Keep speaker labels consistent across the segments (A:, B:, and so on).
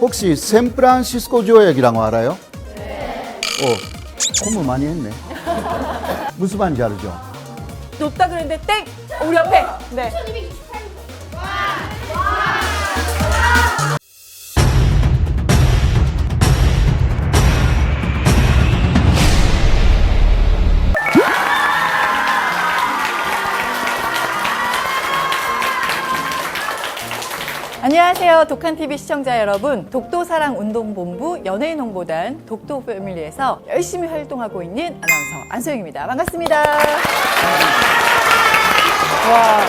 A: 혹시 샌프란시스코 조약이라고 알아요? 네. 어, 공부 많이 했네. 무슨 말인지 알죠?
B: 높다 그랬는데 땡! 우리 옆에. 네. 안녕하세요. 독한TV 시청자 여러분. 독도사랑운동본부 연예인 홍보단 독도 패밀리에서 열심히 활동하고 있는 아나운서 안소영입니다. 반갑습니다. 와,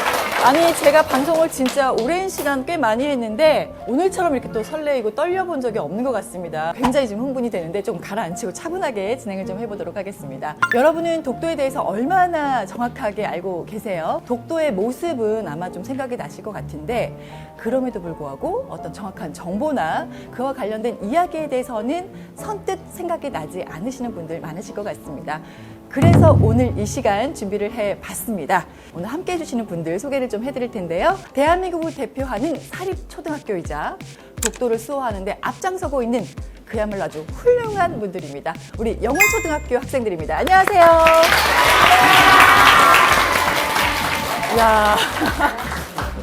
B: 아니 제가 방송을 진짜 오랜 시간 꽤 많이 했는데 오늘처럼 이렇게 또 설레이고 떨려본 적이 없는 것 같습니다. 굉장히 지금 흥분이 되는데 좀 가라앉히고 차분하게 진행을 좀 해보도록 하겠습니다. 여러분은 독도에 대해서 얼마나 정확하게 알고 계세요? 독도의 모습은 아마 좀 생각이 나실 것 같은데 그럼에도 불구하고 어떤 정확한 정보나 그와 관련된 이야기에 대해서는 선뜻 생각이 나지 않으시는 분들 많으실 것 같습니다. 그래서 오늘 이 시간 준비를 해 봤습니다. 오늘 함께 해주시는 분들 소개를 좀 해드릴 텐데요. 대한민국을 대표하는 사립초등학교이자 독도를 수호하는데 앞장서고 있는 그야말로 아주 훌륭한 분들입니다. 우리 영훈초등학교 학생들입니다. 안녕하세요. 야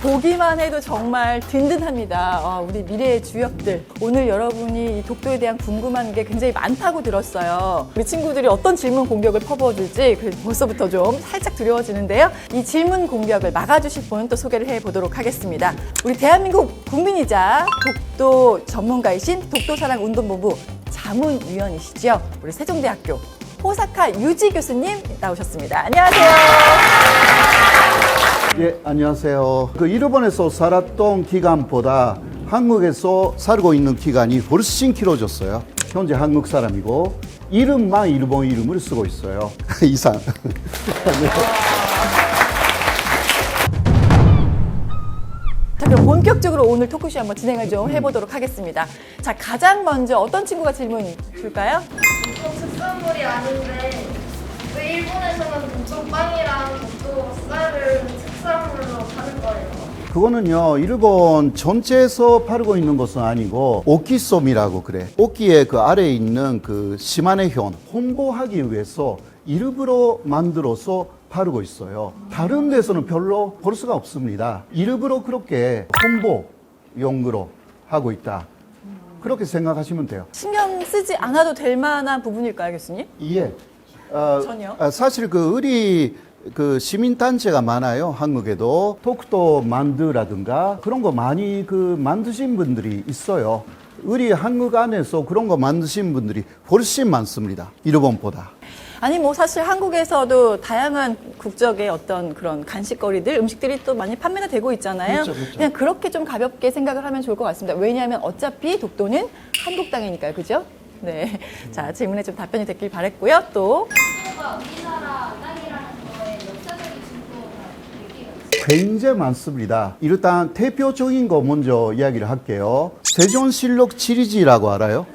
B: 보기만 해도 정말 든든합니다. 와, 우리 미래의 주역들. 오늘 여러분이 이 독도에 대한 궁금한 게 굉장히 많다고 들었어요. 우리 친구들이 어떤 질문 공격을 퍼부어줄지 그 벌써부터 좀 살짝 두려워지는데요. 이 질문 공격을 막아주실 분 또 소개를 해보도록 하겠습니다. 우리 대한민국 국민이자 독도 전문가이신 독도사랑운동본부 자문위원이시죠. 우리 세종대학교 호사카 유지 교수님 나오셨습니다. 안녕하세요.
A: 예, 안녕하세요. 그 일본에서 살았던 기간보다 한국에서 살고 있는 기간이 훨씬 길어졌어요. 현재 한국 사람이고 이름만 일본 이름을 쓰고 있어요. 이상.
B: 자, 그럼 본격적으로 오늘 토크쇼 한번 진행을 좀 해보도록 하겠습니다. 자, 가장 먼저 어떤 친구가 질문 줄까요?
C: 저 특산물이 아닌데 왜 일본에서는 독도 빵이랑 독도 쌀을 특산물로 파는 거예요?
A: 그거는요, 일본 전체에서 팔고 있는 것은 아니고, 오키솜이라고 그래. 오키의 그 아래에 있는 그 시마네현 홍보하기 위해서 일부러 만들어서 팔고 있어요. 다른 데서는 별로 볼 수가 없습니다. 일부러 그렇게 홍보용으로 하고 있다. 그렇게 생각하시면 돼요.
B: 신경 쓰지 않아도 될 만한 부분일까요, 교수님?
A: 예. 어,
B: 전혀?
A: 아, 사실 그 의리 그 시민단체가 많아요. 한국에도 독도 만두라든가 그런 거 많이 그 만드신 분들이 있어요. 우리 한국 안에서 그런 거 만드신 분들이 훨씬 많습니다. 일본보다.
B: 아니, 뭐 사실 한국에서도 다양한 국적의 어떤 그런 간식거리들, 음식들이 또 많이 판매가 되고 있잖아요.
A: 그렇죠, 그렇죠.
B: 냥 그렇게 좀 가볍게 생각을 하면 좋을 것 같습니다. 왜냐하면 어차피 독도는 한국 땅이니까요. 그죠? 네. 자, 질문에 좀 답변이 됐길 바랬고요. 또.
C: 우리나라 땅이라는 거에 역사적인 증거가 얘기가 있어요.
A: 굉장히 많습니다. 일단 대표적인 거 먼저 이야기를 할게요. 세존실록 지리지라고 알아요?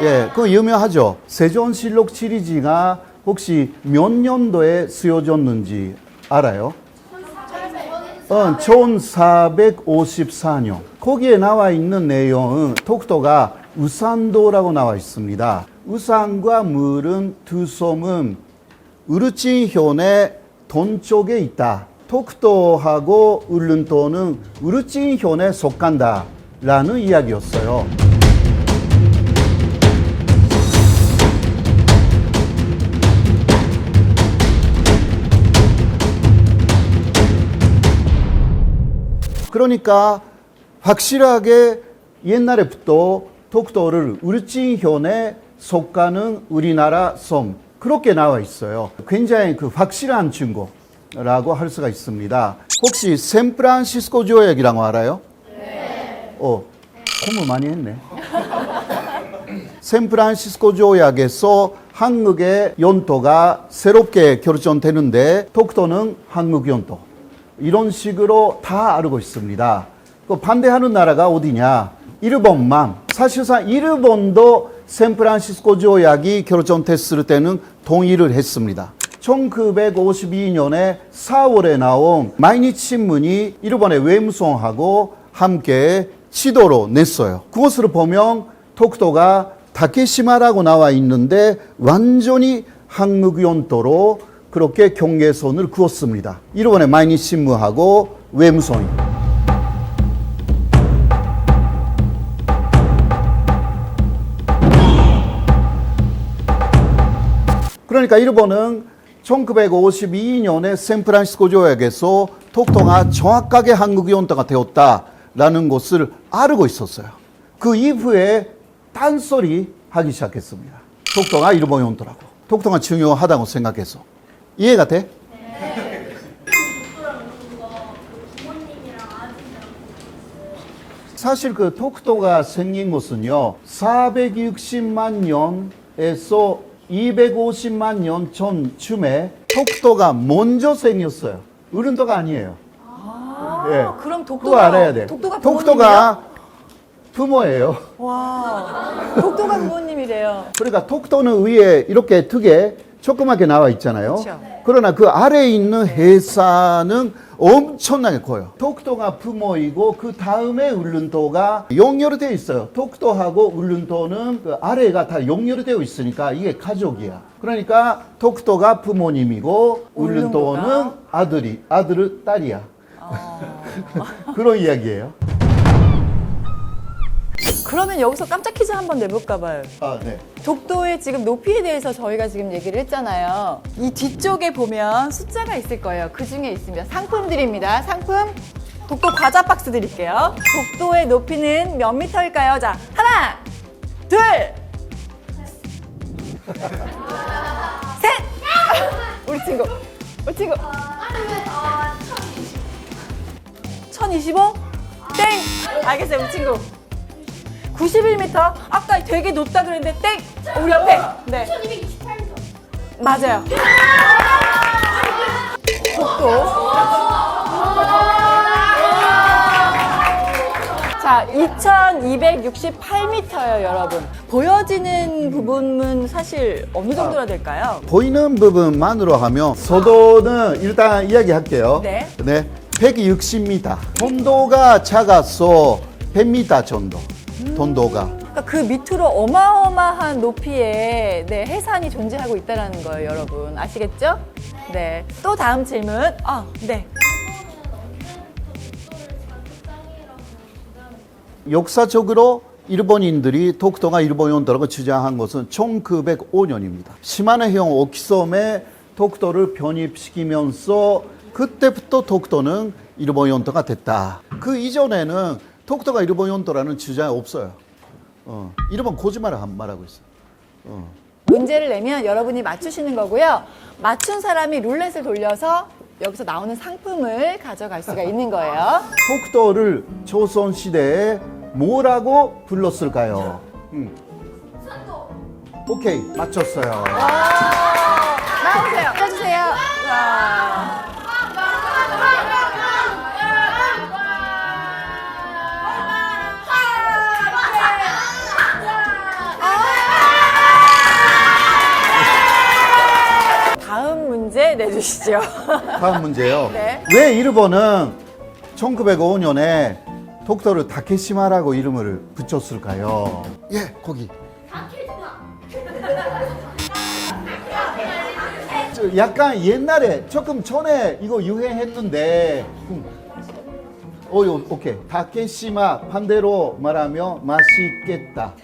A: 예, 그거 유명하죠. 세존실록 지리지가 혹시 몇 년도에 쓰여졌는지 알아요? 어, 1454년. 거기에 나와 있는 내용은 독도가 우산도라고 나와 있습니다. 우산과 물은 두 섬은 우르진현의 동쪽에 있다. 독도하고 울릉도는 우르진현에 속한다. 라는 이야기였어요. 그러니까 확실하게 옛날에부터 독도를 울진현에 속하는 우리나라 섬 그렇게 나와 있어요. 굉장히 그 확실한 증거 라고 할 수가 있습니다. 혹시 샌프란시스코 조약이라고 알아요? 네. 어, 공부 많이 했네. 샌프란시스코 조약에서 한국의 연도가 새롭게 결정되는데 독도는 한국 연도 이런 식으로 다 알고 있습니다. 그 반대하는 나라가 어디냐? 일본만. 사실상 일본도 샌프란시스코 조약이 결정됐을 때는 동의를 했습니다. 1952년에 4월에 나온 마이니치 신문이 일본의 외무성하고 함께 지도로 냈어요. 그것을 보면 독도가 다케시마라고 나와 있는데 완전히 한국 연도로 그렇게 경계선을 그었습니다. 일본의 마이니 신문하고 외무성이. 그러니까 일본은 1952년에 샌프란시스코 조약에서 독도가 정확하게 한국 연도가 되었다라는 것을 알고 있었어요. 그 이후에 딴소리 하기 시작했습니다. 독도가 일본 연도라고. 독도가 중요하다고 생각해서. 이해가 돼? 사실 그 독도가 생긴 것은요, 460만 년에서 250만 년 전 쯤에 독도가 먼저 생겼어요. 어른도가 아니에요. 예.
B: 그럼
A: 그거
B: 독도가
A: 알아야 돼.
B: 독도가
A: 독도가 부모예요.
B: 와, 독도가 부모님이래요.
A: 그러니까 독도는 위에 이렇게 두 개 조그맣게 나와 있잖아요.
B: 그쵸.
A: 그러나 그 아래에 있는 해사는 엄청나게 커요. 독도가 부모이고 그 다음에 울릉도가 연결되어 있어요. 독도하고 울릉도는 그 아래가 다 연결되어 있으니까 이게 가족이야. 그러니까 독도가 부모님이고 울릉도는
B: 울릉도가?
A: 아들이 아들은 딸이야. 그런 이야기예요.
B: 그러면 여기서 깜짝 퀴즈 한번 내볼까 봐요.
A: 아, 네.
B: 독도의 지금 높이에 대해서 저희가 지금 얘기를 했잖아요. 이 뒤쪽에 보면 숫자가 있을 거예요. 그 중에 있습니다. 상품 드립니다. 상품. 독도 과자 박스 드릴게요. 독도의 높이는 몇 미터일까요? 자, 하나, 둘, 셋! 우리 친구, 우리 친구.
C: 아니면 아 1020.
B: 1025? 땡! 알겠어요, 우리 친구. 91m? 아까 되게 높다 그랬는데 땡! 우리 옆에. 네.
C: 1228m.
B: 맞아요. 독도. 자, 2268m예요, 여러분. 보여지는 부분은 사실 어느 정도나 될까요?
A: 보이는 부분만으로 하면 서도는 일단 이야기할게요.
B: 네.
A: 160m. 돈도가 작아서 100m 정도. 돈도가.
B: 그러니까 그 밑으로 어마어마한 높이의 네, 해산이 존재하고 있다는 거예요, 여러분. 아시겠죠? 네. 또 다음 질문. 아, 네.
A: 역사적으로 일본인들이 독도가 일본 연도라고 주장한 것은 1905년입니다. 시마네형 오키섬에 독도를 편입시키면서 그때부터 독도는 일본 연도가 됐다. 그 이전에는 독도가 일본 연도라는 주장이 없어요. 어, 일본 거짓말을 한 말하고 있어요. 어.
B: 문제를 내면 여러분이 맞추시는 거고요. 맞춘 사람이 룰렛을 돌려서 여기서 나오는 상품을 가져갈 수가 있는 거예요.
A: 독도를 조선 시대에 뭐라고 불렀을까요? 음. 오케이 맞췄어요.
B: 나오세요. 써주세요. 자. 주시죠.
A: 다음 문제요.
B: 네.
A: 왜 일본은 1905년에 독도를 다케시마라고 이름을 붙였을까요? 예, 거기. 저 약간 옛날에 조금 전에 이거 유행했는데 음. 어, 요, 오케이. 다케시마 반대로 말하면 맛있겠다.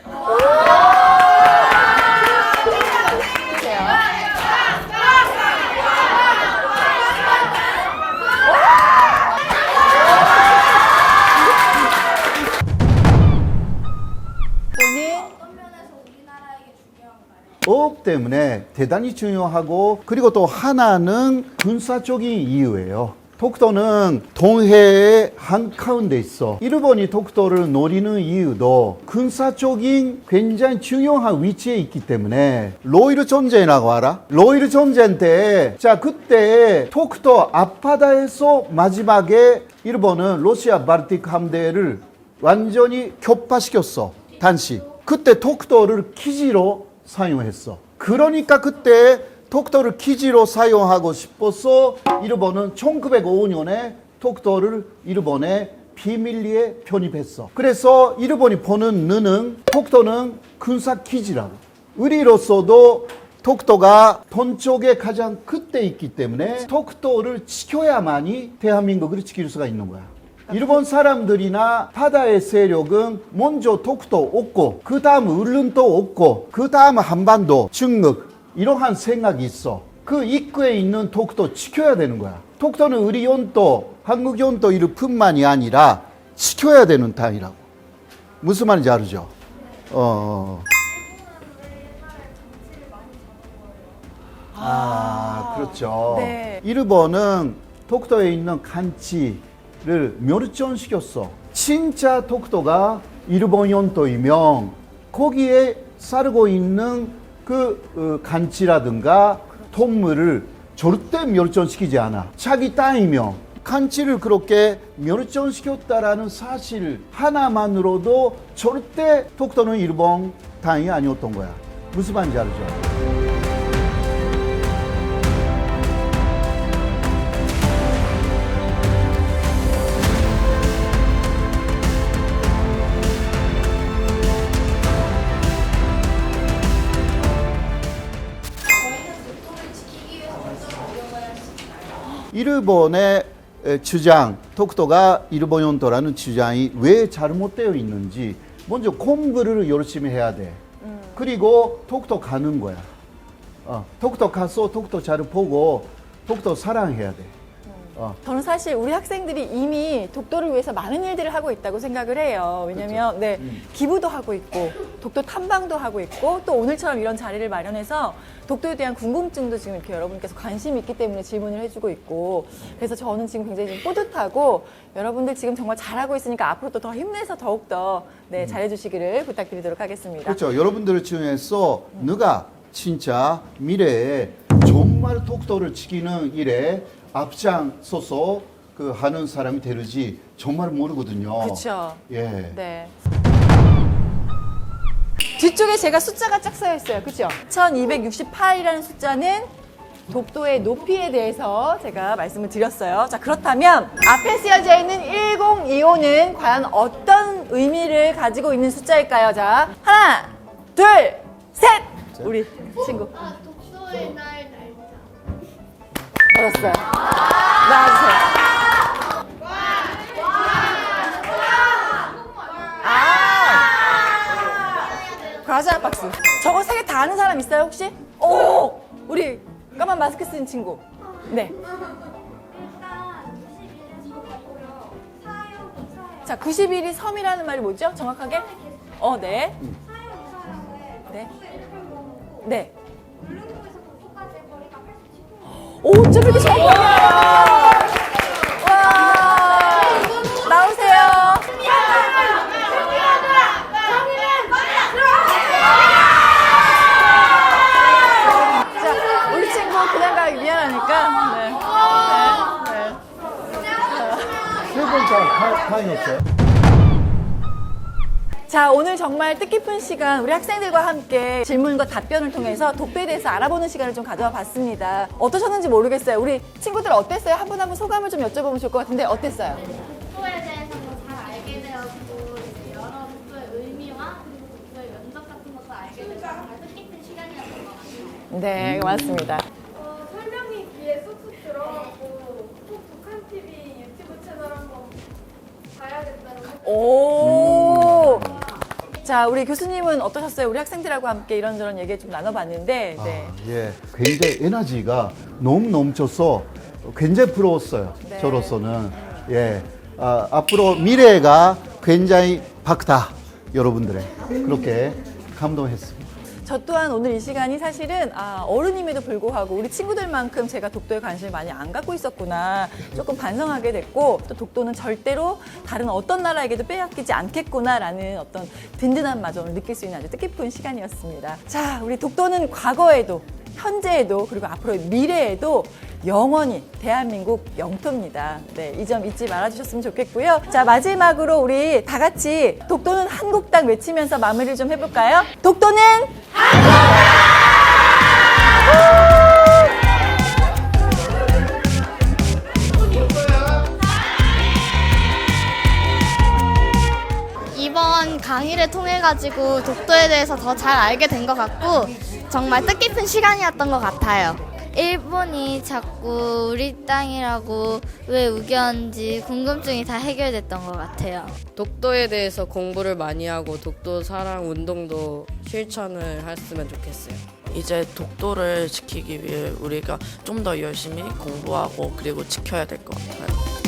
A: 업 때문에 대단히 중요하고 그리고 또 하나는 군사적인 이유예요. 독도는 동해의 한가운데 있어. 일본이 독도를 노리는 이유도 군사적인 굉장히 중요한 위치에 있기 때문에 로이르 전쟁이라고 알아? 로이르 전쟁 때, 자 그때 독도 앞바다에서 마지막에 일본은 러시아 발틱 함대를 완전히 격파시켰어. 단시. 그때 독도를 기지로 사용했어. 그러니까 그때 독도를 기지로 사용하고 싶어서 일본은 1905년에 독도를 일본에 비밀리에 편입했어. 그래서 일본이 보는 너는 독도는 군사 기지라고. 우리로서도 독도가 동쪽에 가장 끝에 있기 때문에 독도를 지켜야만이 대한민국을 지킬 수가 있는 거야. 일본 사람들이나 바다의 세력은 먼저 독도 없고 그 다음 울릉도 없고 그 다음 한반도 중국 이러한 생각이 있어. 그 입구에 있는 독도 지켜야 되는 거야. 독도는 우리 연도 한국 연도 이를 뿐만이 아니라 지켜야 되는 땅이라고. 무슨 말인지 알죠? 어. 아, 그렇죠.
B: 네.
A: 일본은 독도에 있는 간치 를 멸종시켰어. 진짜 독도가 일본 연도이면 거기에 살고 있는 그 어, 간치라든가 동물을 절대 멸종시키지 않아. 자기 땅이면 간치를 그렇게 멸종시켰다라는 사실 하나만으로도 절대 독도는 일본 땅이 아니었던 거야. 무슨 말인지 알죠? 일본의 에, 주장, 독도가 일본 연도라는 주장이 왜 잘못되어 있는지 먼저 공부를 열심히 해야 돼. 그리고 독도 가는 거야. 어, 독도 가서 독도 잘 보고 독도 사랑해야 돼. 어,
B: 저는 사실 우리 학생들이 이미 독도를 위해서 많은 일들을 하고 있다고 생각을 해요. 왜냐면 네 기부도 하고 있고 독도 탐방도 하고 있고 또 오늘처럼 이런 자리를 마련해서 독도에 대한 궁금증도 지금 이렇게 여러분께서 관심이 있기 때문에 질문을 해주고 있고 그래서 저는 지금 굉장히 좀 뿌듯하고 여러분들 지금 정말 잘하고 있으니까 앞으로도 더 힘내서 더욱더 네, 잘해주시기를 부탁드리도록 하겠습니다.
A: 그렇죠. 여러분들 중에서 누가 진짜 미래에 정말 독도를 지키는 일에 앞장서서 그 하는 사람이 되는지 정말 모르거든요.
B: 그렇죠.
A: 예.
B: 네. 뒤쪽에 제가 숫자가 쫙써 있어요. 그죠? 1268이라는 숫자는 독도의 높이에 대해서 제가 말씀을 드렸어요. 자, 그렇다면 앞에 쓰여져 있는 1025는 과연 어떤 의미를 가지고 있는 숫자일까요? 자, 하나, 둘, 셋! 우리 친구.
C: 아, 독도의 날.
B: 받았어요. 나와주세요. 과자 박스. 저거 세 개 다 아는 사람 있어요 혹시? 오, 우리 까만 마스크 쓴 친구. 네.
C: 일단 91에서 보고요. 사용 이사요.
B: 자, 91이 섬이라는 말이 뭐죠? 정확하게? 어, 네. 네.
C: 독도의 1.5.
B: 네.
C: 87km.
B: 오, 좀 이렇게 정확하게. 와. 나오세요. 자, 우리 친구 그냥 가기 미안하니까. 네. 네. 네.
A: 세 번째 타임이었어요.
B: 자, 오늘 정말 뜻깊은 시간 우리 학생들과 함께 질문과 답변을 통해서 독도에 대해서 알아보는 시간을 좀 가져와 봤습니다. 어떠셨는지 모르겠어요. 우리 친구들 어땠어요? 한 분 한 분 소감을 좀 여쭤보면 좋을 것 같은데 어땠어요?
C: 독도에 대해서 더 잘 알게 되었고 이제 여러 독도의 의미와 그리고 독도의 면적 같은 것도 알게 돼서 정말 뜻깊은 시간이었던 것 같아요.
B: 네, 고맙습니다.
D: 어, 설명이 귀에 쏙쏙 들어가고 꼭 북한 TV 유튜브 채널 한번 봐야겠다는 생각.
B: 오. 자, 우리 교수님은 어떠셨어요? 우리 학생들하고 함께 이런저런 얘기 좀 나눠봤는데, 네.
A: 아, 예. 굉장히 에너지가 너무 넘쳐서 굉장히 부러웠어요.
B: 네.
A: 저로서는. 예. 아, 앞으로 미래가 굉장히 밝다. 여러분들의. 그렇게 감동했습니다.
B: 저 또한 오늘 이 시간이 사실은 아, 어른임에도 불구하고 우리 친구들만큼 제가 독도에 관심을 많이 안 갖고 있었구나 조금 반성하게 됐고 또 독도는 절대로 다른 어떤 나라에게도 빼앗기지 않겠구나라는 어떤 든든한 마음을 느낄 수 있는 아주 뜻깊은 시간이었습니다. 자, 우리 독도는 과거에도 현재에도 그리고 앞으로의 미래에도 영원히 대한민국 영토입니다. 네, 이 점 잊지 말아주셨으면 좋겠고요. 자, 마지막으로 우리 다 같이 독도는 한국당 외치면서 마무리를 좀 해볼까요? 독도는
C: 강의를 통해 가지고 독도에 대해서 더 잘 알게 된 것 같고 정말 뜻깊은 시간이었던 것 같아요. 일본이 자꾸 우리 땅이라고 왜 우겼는지 궁금증이 다 해결됐던 것 같아요.
E: 독도에 대해서 공부를 많이 하고 독도 사랑 운동도 실천을 했으면 좋겠어요.
F: 이제 독도를 지키기 위해 우리가 좀 더 열심히 공부하고 그리고 지켜야 될 것 같아요.